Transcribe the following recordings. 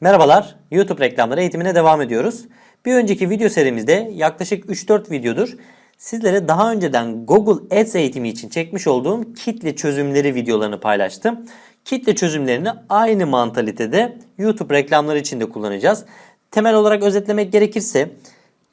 Merhabalar, YouTube reklamları eğitimine devam ediyoruz. Bir önceki video serimizde yaklaşık 3-4 videodur sizlere daha önceden Google Ads eğitimi için çekmiş olduğum kitle çözümleri videolarını paylaştım. Kitle çözümlerini aynı mantalitede YouTube reklamları için de kullanacağız. Temel olarak özetlemek gerekirse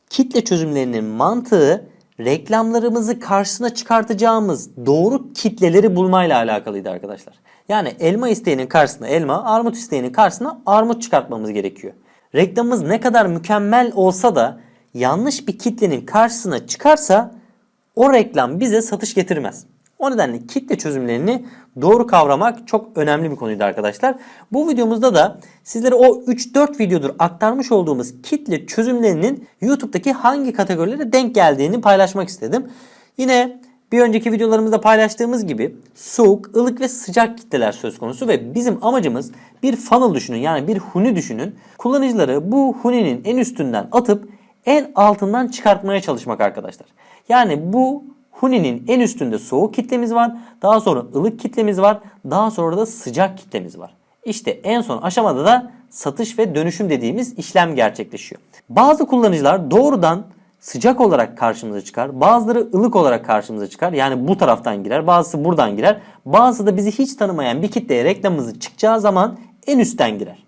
kitle çözümlerinin mantığı reklamlarımızı karşısına çıkartacağımız doğru kitleleri bulmayla alakalıydı arkadaşlar. Yani elma isteğinin karşısına elma, armut isteğinin karşısına armut çıkartmamız gerekiyor. Reklamımız ne kadar mükemmel olsa da yanlış bir kitlenin karşısına çıkarsa o reklam bize satış getirmez. O nedenle kitle çözümlerini doğru kavramak çok önemli bir konuydu arkadaşlar. Bu videomuzda da sizlere o 3-4 videodur aktarmış olduğumuz kitle çözümlerinin YouTube'daki hangi kategorilere denk geldiğini paylaşmak istedim. Yine bir önceki videolarımızda paylaştığımız gibi soğuk, ılık ve sıcak kitleler söz konusu ve bizim amacımız bir funnel düşünün yani bir huni düşünün. Kullanıcıları bu huninin en üstünden atıp en altından çıkartmaya çalışmak arkadaşlar. Yani bu Huni'nin en üstünde soğuk kitlemiz var. Daha sonra ılık kitlemiz var. Daha sonra da sıcak kitlemiz var. İşte en son aşamada da satış ve dönüşüm dediğimiz işlem gerçekleşiyor. Bazı kullanıcılar doğrudan sıcak olarak karşımıza çıkar. Bazıları ılık olarak karşımıza çıkar. Yani bu taraftan girer. Bazısı buradan girer. Bazısı da bizi hiç tanımayan bir kitleye reklamımızı çıkacağı zaman en üstten girer.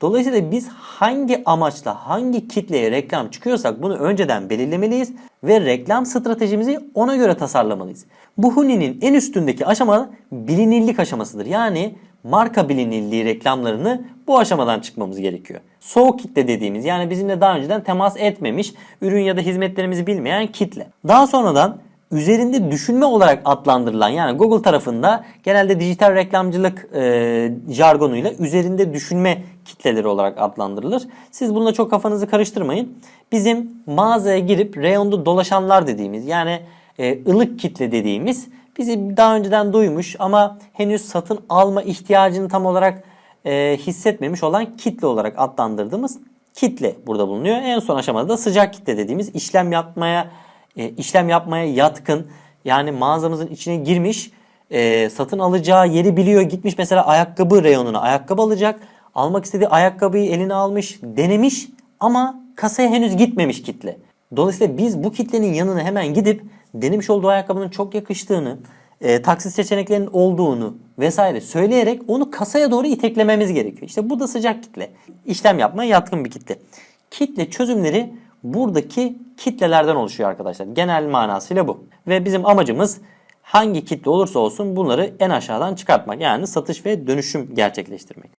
Dolayısıyla biz hangi amaçla hangi kitleye reklam çıkıyorsak bunu önceden belirlemeliyiz ve reklam stratejimizi ona göre tasarlamalıyız. Bu Huni'nin en üstündeki aşama bilinirlik aşamasıdır. Yani marka bilinirliği reklamlarını bu aşamadan çıkmamız gerekiyor. Soğuk kitle dediğimiz yani bizimle daha önceden temas etmemiş, ürün ya da hizmetlerimizi bilmeyen kitle. Daha sonradan üzerinde düşünme olarak adlandırılan yani Google tarafında genelde dijital reklamcılık e, jargonuyla üzerinde düşünme kitleleri olarak adlandırılır. Siz bununla çok kafanızı karıştırmayın. Bizim mağazaya girip reyonda dolaşanlar dediğimiz yani e, ılık kitle dediğimiz bizi daha önceden duymuş ama henüz satın alma ihtiyacını tam olarak e, hissetmemiş olan kitle olarak adlandırdığımız kitle burada bulunuyor. En son aşamada da sıcak kitle dediğimiz işlem yapmaya e, işlem yapmaya yatkın yani mağazamızın içine girmiş e, satın alacağı yeri biliyor gitmiş mesela ayakkabı reyonuna ayakkabı alacak almak istediği ayakkabıyı eline almış denemiş ama kasaya henüz gitmemiş kitle. Dolayısıyla biz bu kitlenin yanına hemen gidip denemiş olduğu ayakkabının çok yakıştığını, e, taksit seçeneklerinin olduğunu vesaire söyleyerek onu kasaya doğru iteklememiz gerekiyor. İşte bu da sıcak kitle. İşlem yapmaya yatkın bir kitle. Kitle çözümleri buradaki kitlelerden oluşuyor arkadaşlar. Genel manasıyla bu. Ve bizim amacımız hangi kitle olursa olsun bunları en aşağıdan çıkartmak. Yani satış ve dönüşüm gerçekleştirmek.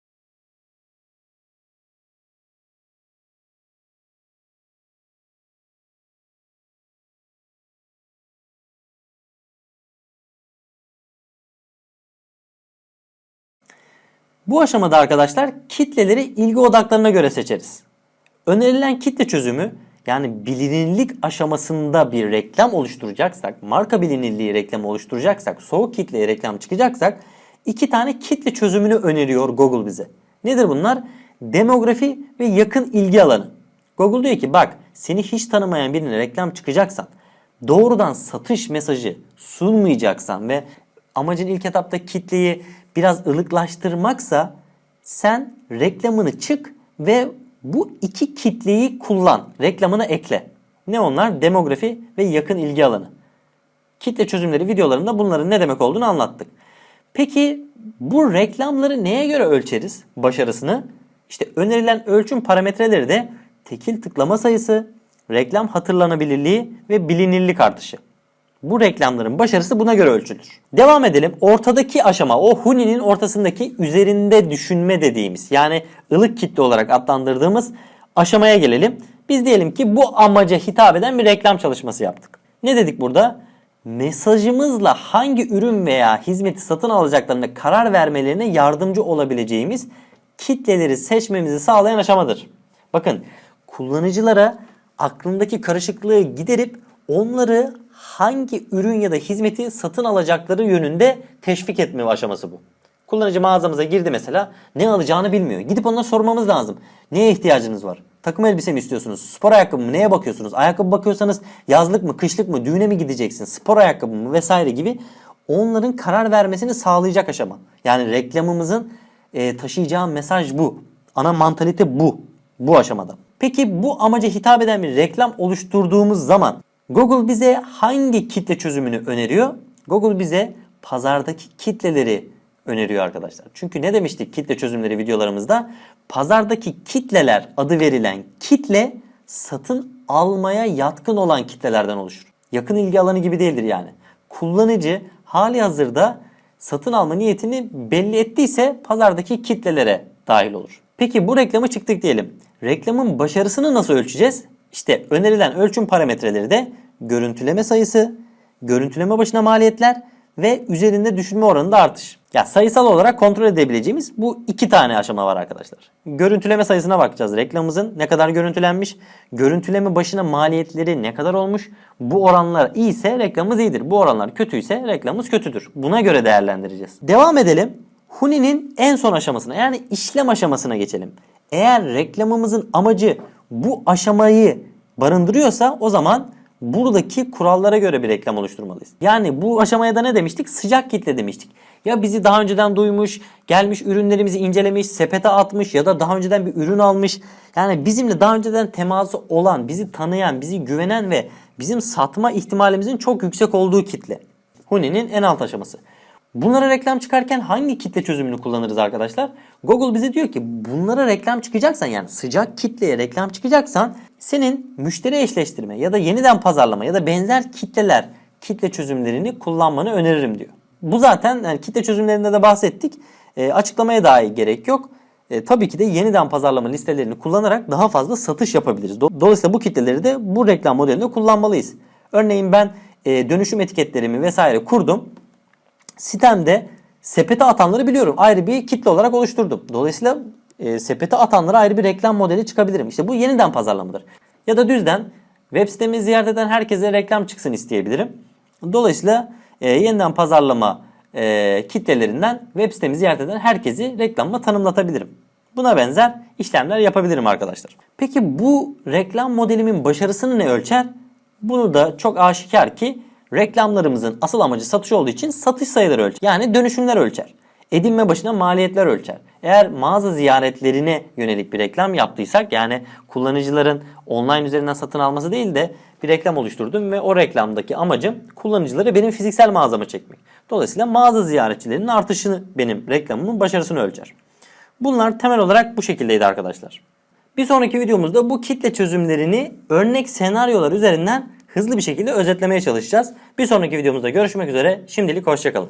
Bu aşamada arkadaşlar kitleleri ilgi odaklarına göre seçeriz. Önerilen kitle çözümü yani bilinirlik aşamasında bir reklam oluşturacaksak, marka bilinirliği reklamı oluşturacaksak, soğuk kitleye reklam çıkacaksak iki tane kitle çözümünü öneriyor Google bize. Nedir bunlar? Demografi ve yakın ilgi alanı. Google diyor ki bak seni hiç tanımayan birine reklam çıkacaksan, doğrudan satış mesajı sunmayacaksan ve amacın ilk etapta kitleyi biraz ılıklaştırmaksa sen reklamını çık ve bu iki kitleyi kullan. Reklamına ekle. Ne onlar? Demografi ve yakın ilgi alanı. Kitle çözümleri videolarında bunların ne demek olduğunu anlattık. Peki bu reklamları neye göre ölçeriz başarısını? İşte önerilen ölçüm parametreleri de tekil tıklama sayısı, reklam hatırlanabilirliği ve bilinirlik artışı. Bu reklamların başarısı buna göre ölçülür. Devam edelim. Ortadaki aşama o Huni'nin ortasındaki üzerinde düşünme dediğimiz yani ılık kitle olarak adlandırdığımız aşamaya gelelim. Biz diyelim ki bu amaca hitap eden bir reklam çalışması yaptık. Ne dedik burada? Mesajımızla hangi ürün veya hizmeti satın alacaklarına karar vermelerine yardımcı olabileceğimiz kitleleri seçmemizi sağlayan aşamadır. Bakın kullanıcılara aklındaki karışıklığı giderip onları hangi ürün ya da hizmeti satın alacakları yönünde teşvik etme aşaması bu. Kullanıcı mağazamıza girdi mesela ne alacağını bilmiyor. Gidip onlara sormamız lazım. Neye ihtiyacınız var? Takım elbise mi istiyorsunuz? Spor ayakkabı mı? Neye bakıyorsunuz? Ayakkabı bakıyorsanız yazlık mı, kışlık mı, düğüne mi gideceksin? Spor ayakkabı mı vesaire gibi onların karar vermesini sağlayacak aşama. Yani reklamımızın e, taşıyacağı mesaj bu. Ana mantalite bu. Bu aşamada. Peki bu amaca hitap eden bir reklam oluşturduğumuz zaman Google bize hangi kitle çözümünü öneriyor? Google bize pazardaki kitleleri öneriyor arkadaşlar. Çünkü ne demiştik kitle çözümleri videolarımızda? Pazardaki kitleler adı verilen kitle satın almaya yatkın olan kitlelerden oluşur. Yakın ilgi alanı gibi değildir yani. Kullanıcı hali hazırda satın alma niyetini belli ettiyse pazardaki kitlelere dahil olur. Peki bu reklamı çıktık diyelim. Reklamın başarısını nasıl ölçeceğiz? İşte önerilen ölçüm parametreleri de görüntüleme sayısı, görüntüleme başına maliyetler ve üzerinde düşürme oranında artış. Ya sayısal olarak kontrol edebileceğimiz bu iki tane aşama var arkadaşlar. Görüntüleme sayısına bakacağız. Reklamımızın ne kadar görüntülenmiş, görüntüleme başına maliyetleri ne kadar olmuş. Bu oranlar iyiyse reklamımız iyidir. Bu oranlar kötüyse reklamımız kötüdür. Buna göre değerlendireceğiz. Devam edelim. Huni'nin en son aşamasına yani işlem aşamasına geçelim. Eğer reklamımızın amacı bu aşamayı barındırıyorsa o zaman buradaki kurallara göre bir reklam oluşturmalıyız. Yani bu aşamaya da ne demiştik? Sıcak kitle demiştik. Ya bizi daha önceden duymuş, gelmiş ürünlerimizi incelemiş, sepete atmış ya da daha önceden bir ürün almış. Yani bizimle daha önceden teması olan, bizi tanıyan, bizi güvenen ve bizim satma ihtimalimizin çok yüksek olduğu kitle. Huni'nin en alt aşaması. Bunlara reklam çıkarken hangi kitle çözümünü kullanırız arkadaşlar? Google bize diyor ki bunlara reklam çıkacaksan yani sıcak kitleye reklam çıkacaksan senin müşteri eşleştirme ya da yeniden pazarlama ya da benzer kitleler kitle çözümlerini kullanmanı öneririm diyor. Bu zaten yani kitle çözümlerinde de bahsettik. E, açıklamaya dahi gerek yok. E, tabii ki de yeniden pazarlama listelerini kullanarak daha fazla satış yapabiliriz. Do- Dolayısıyla bu kitleleri de bu reklam modelinde kullanmalıyız. Örneğin ben e, dönüşüm etiketlerimi vesaire kurdum sitemde sepete atanları biliyorum. Ayrı bir kitle olarak oluşturdum. Dolayısıyla e, sepete atanlara ayrı bir reklam modeli çıkabilirim. İşte bu yeniden pazarlamadır. Ya da düzden web sitemi ziyaret eden herkese reklam çıksın isteyebilirim. Dolayısıyla e, yeniden pazarlama e, kitlelerinden web sitemi ziyaret eden herkesi reklamla tanımlatabilirim. Buna benzer işlemler yapabilirim arkadaşlar. Peki bu reklam modelimin başarısını ne ölçer? Bunu da çok aşikar ki reklamlarımızın asıl amacı satış olduğu için satış sayıları ölçer. Yani dönüşümler ölçer. Edinme başına maliyetler ölçer. Eğer mağaza ziyaretlerine yönelik bir reklam yaptıysak yani kullanıcıların online üzerinden satın alması değil de bir reklam oluşturdum ve o reklamdaki amacım kullanıcıları benim fiziksel mağazama çekmek. Dolayısıyla mağaza ziyaretçilerinin artışını benim reklamımın başarısını ölçer. Bunlar temel olarak bu şekildeydi arkadaşlar. Bir sonraki videomuzda bu kitle çözümlerini örnek senaryolar üzerinden hızlı bir şekilde özetlemeye çalışacağız. Bir sonraki videomuzda görüşmek üzere. Şimdilik hoşçakalın.